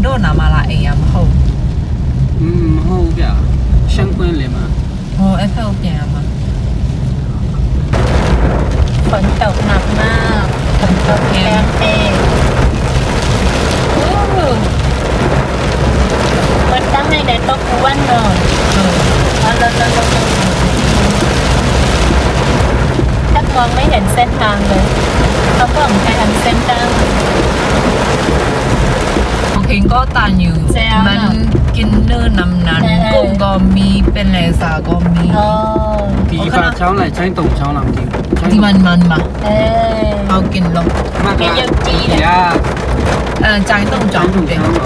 န်တော့နာမလားအိမ်ရမဟုတ်อืมမဟုတ်ဘူးဗျာရှန်ကွင်းလေမှာဟောအဲ့ဖက်ကိုပြန်ရမှာฝนตกหนักมากฝนตกแรงเองมันตั้งให้ได้ตกวันนอยเออแล้วแล้วถ้ามองไม่เห็นเส้นทางเลยเขาบอกแค่ทำเส้นทาง โอเคก็ตานอยู่ แซวน่ะ มันกินเนื้อนำนั้น เออ กุ้งก็มีเป็นเลสาก็มี อ๋อ 第一把桥来才懂桥南京， ที่มันมันมา เออ เอากินลง 那 ไม่ยกจีเลย 呀， เออใจต้องจอง 才懂 เด็ 桥嘛。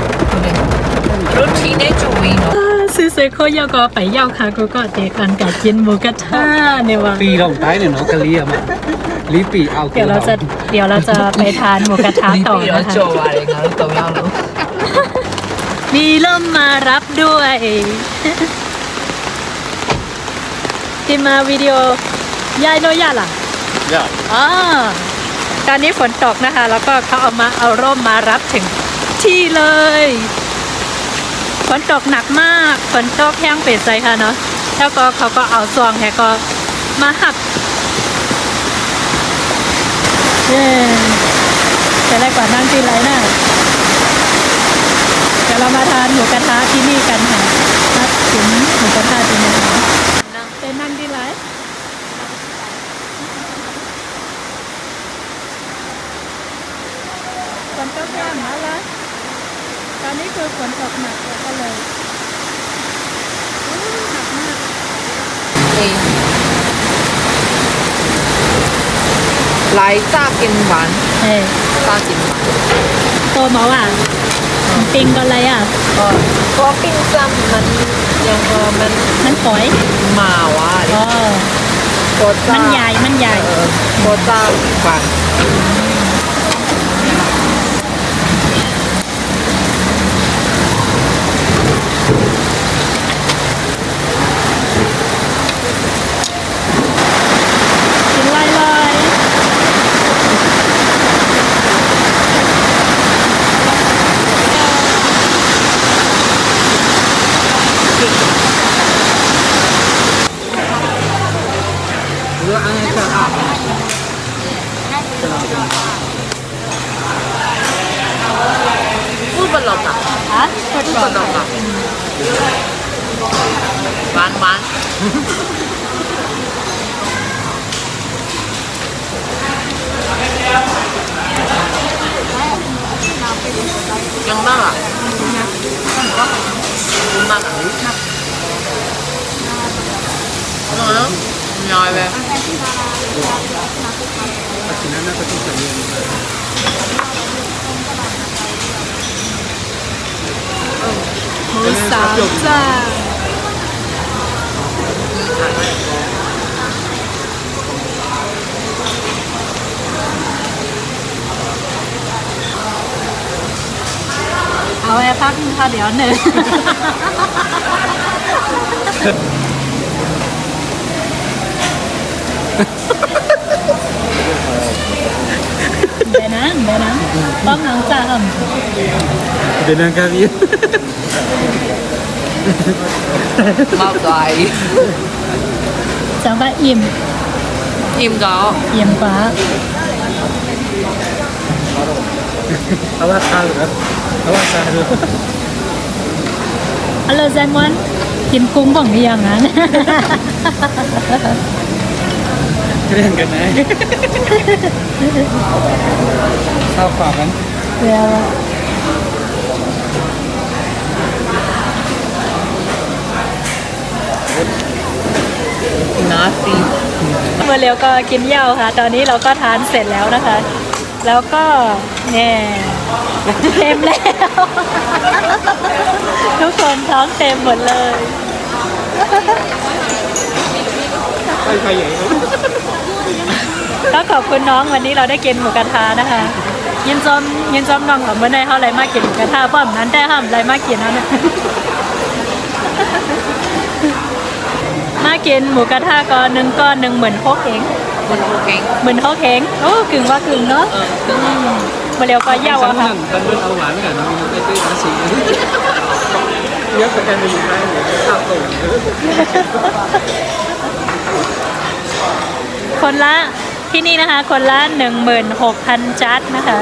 รถทีได้จุยเนาะ ซื้อซื้อเขาเยาก็ไปเยาค่ะกูก็เด็กกันกับกินหมูกระทะเนี่ยว่ะ ปีลงไปเนี่ยเนาะกะเลียมาลีปีเอา เดี๋ยวเราจะเดี๋ยวเราจะไปทานหมูกระทะต่อ นี่เรา นะคะ โจอะไรกันเราต้องยาวแล้ว มีล่มมารับด้วยที่มาวิดีโอยายโนยาล่ะอย่าอ๋อตอนนี้ฝนตกนะคะ แล้วก็เขาเอามาเอาร่มมารับถึงที่เลยฝนตกหนักมากฝนตกแห้งเป็ดใจค่ะเนาะแล้วก็เขาก็เอาซองแฮก็มาหับเย้จะได้กว่านั่งที่ไรน่ะเดี๋ยวเรามาทานหมูกระทะที่นี่กันค่ะนัดถึงหมูกระทะที่นี่ค่ะเป็นนั่งที่ไรฝนตกแรงมาแล้วตอนนี้คือฝนตกหนักแล้วก็เลยอู้หนักมากหลายจ้ากินหวา ปิงก็อะไรอะ ก็ก็ปิ้งซ้ำมันยังก็มันมันฝอยมาว่าอ๋อก็จ้ามันใหญ่มันใหญ่เออก็จ้าหวาน กินไล่เลย เรืออันนี้จะอะ พูดบนหลอกอ่ะฮะกดพูดก่บอนนหลอกอะหวานหวานยังม หมูสามจ้าเอาไว้พักค่ะเดี๋ยวหนึ่งเดี๋ยวนะ เดี๋ยวนะต้องน้องจ่าห่ำเดินทางการเรียนมากไป เอาว่าคาหรือเอาว่าคาหรือฮัลโหลแซมมอนกินกุ้งของนี่อย่างนั้นเรียนกันไหนเข้าฝากกันเดี๋ยวนาซีเมื่อเร็วก็กินเหย้าค่ะ ตอนนี้เราก็ทานเสร็จแล้วนะคะ แล้วก็แน่เต็มแล้ว ทุกคนท้องเต็มหมดเลยไปใครใหญ่ ก็ขอบคุณน้องวันนี้เราได้กินหมูกระทะนะคะ ยินจอมยินจอมน้องของเมื่อในเขาอะไรมากินหมูกระทะป้อมนั้นได้ห้ามอะไรมากินนะเนี่ยมากินหมูกระทะก้อนหนึ่งก้อนหนึ่งเหมือนพกเองมันโอเคเหมือนเขาเค้งโอ้กึ่งว่ากึ่งเนาะเอออืมมาเร็วก็เย่าอะค่ะมันเป็นเอาหวานกันมันไม่ได้ภาษีเยอะกว่ากันเป็นได้เลยข้าวต้ม คนละที่นี่นะคะ คนละ 16,000 จัดนะคะ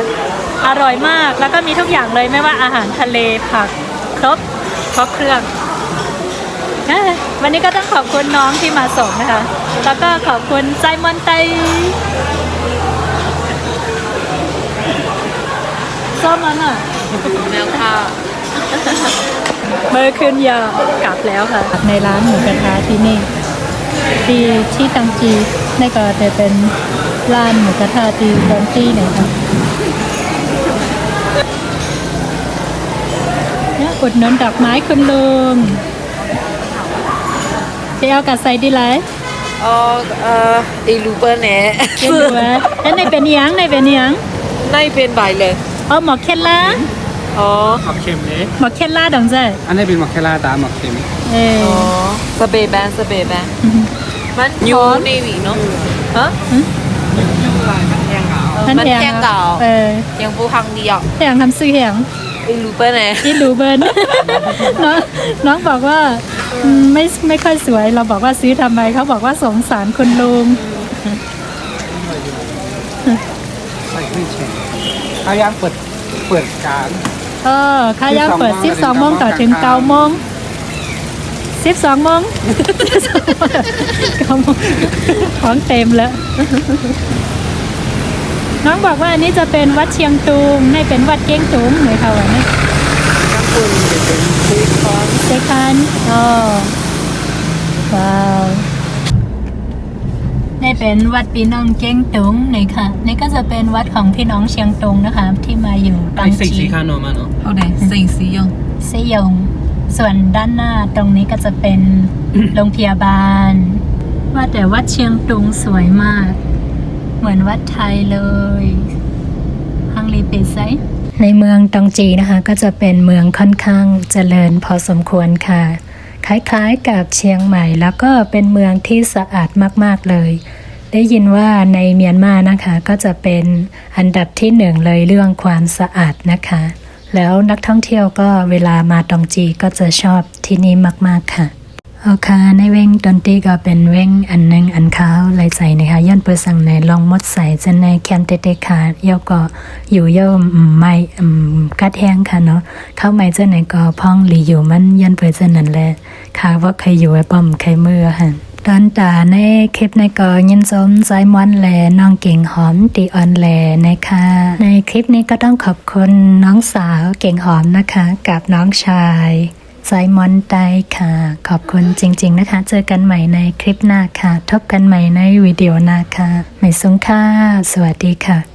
อร่อยมากแล้วก็มีทุกอย่างเลยไม่ว่าอาหารทะเลผักครบครบเครื่องเอ้ยวันนี้ก็ต้องขอบคุณน้องที่มาส่งนะคะ แล้วก็ขอบคุณไซมอนไตส้มมันอะแมวค่ะเมื่อคืนยากลับแล้วค่ะ ในร้านหมูกระทะที่นี่ ที่ที่ตังจีนี่ก็จะเป็นร้านหมูกระทะที่ดอนตี้เนี่ยค่ะเนี่ยอุดหนุนดอกไม้คุณลุงจะเอากัดใส่ดีไรอ๋อเอ่ออีลูเปอร์แหน่เรียนดูว่าแล้วในเป็นหยังในเป็นหยังในเป็นใบเลยอ๋อหมอกเคลล่าอ๋อหมักเค็มเลยหมอกเคลล่าดองใจอันนี้เป็นหมักแคลาตาหมักเค็ม เอออ๋อสเปรย์แบนสเปรย์แบนมันยูเนวีเนาะฮะท่านมันแหงแกงเก่าเออยังปูพังเดียวแหงทำซื้อแหงอีลูเปอร์แหน่ที่ดูเบิร์นน้องน้องบอกว่าอืมไม่ไม่ค่อยสวยเราบอกว่าซื้อทำไมเขาบอกว่าสงสารคุณลุงใส่เครื่องแช่ข้าวย่างเปิดเปิดกลางเออค่าย่างเปิด12 12โมงต่อถึง9โมง 12โมง9โมงของเต็มแล้ว น้องบอกว่าอันนี้จะเป็นวัดเชียงตุงไม่เป็นวัดเก้งตุงเหมือนเขาอะนะข้างบนจะเป็นซีคอนเซคันอ๋อว้าวนี่เป็นวัดพี่น้องเก้งตุงนี่ค่ะ นี่ก็จะเป็นวัดของพี่น้องเชียงตุงนะคะ ที่มาอยู่ตังสีจีสีคานอมาเนาะเอาไหนสีสียังเซยง ส่วนด้านหน้าตรงนี้ก็จะเป็นโรงพยาบาล ว่าแต่วัดเชียงตุงสวยมาก เหมือนวัดไทยเลยฮังลีเปไซในเมืองตองจีนะคะ ก็จะเป็นเมืองค่อนข้างเจริญพอสมควรค่ะ คล้ายๆกับเชียงใหม่ แล้วก็เป็นเมืองที่สะอาดมากๆเลย ได้ยินว่าในเมียนมานะคะ ก็จะเป็นอันดับที่หนึ่งเลยเรื่องความสะอาดนะคะ แล้วนักท่องเที่ยวก็เวลามาตองจีก็จะชอบที่นี่มาก ๆ ค่ะเอาค่ะในเว้งดนตรีก็เป็นเว้งอันนึงอันเขาวลายใจนะคะย้อนเปิดสั่งในลองมดใส่จะในแคนเตเตขาเย่อก็อยู่เย่อมไม่กัดแห้งค่ะเนาะเข้าไม่เจะไหนก็พ่องหลีอยู่มันย้อนเปิดจะนั่นแหละค่ะว่าใครอยู่ไอ้ป้อมใครมือค่ะ ตอนตาในคลิปในก่อยินสมสายมอนแหลน้องเก่งหอมตีออนแหลนะคะ ในคลิปนี้ก็ต้องขอบคุณน้องสาวเก่งหอมนะคะ กับน้องชายไซมอนไดค่ะ ขอบคุณจริง ๆนะคะ เจอกันใหม่ในคลิปหน้าค่ะทบกันใหม่ในวิดีโอหน้าค่ะไม่สุงค่าสวัสดีค่ะ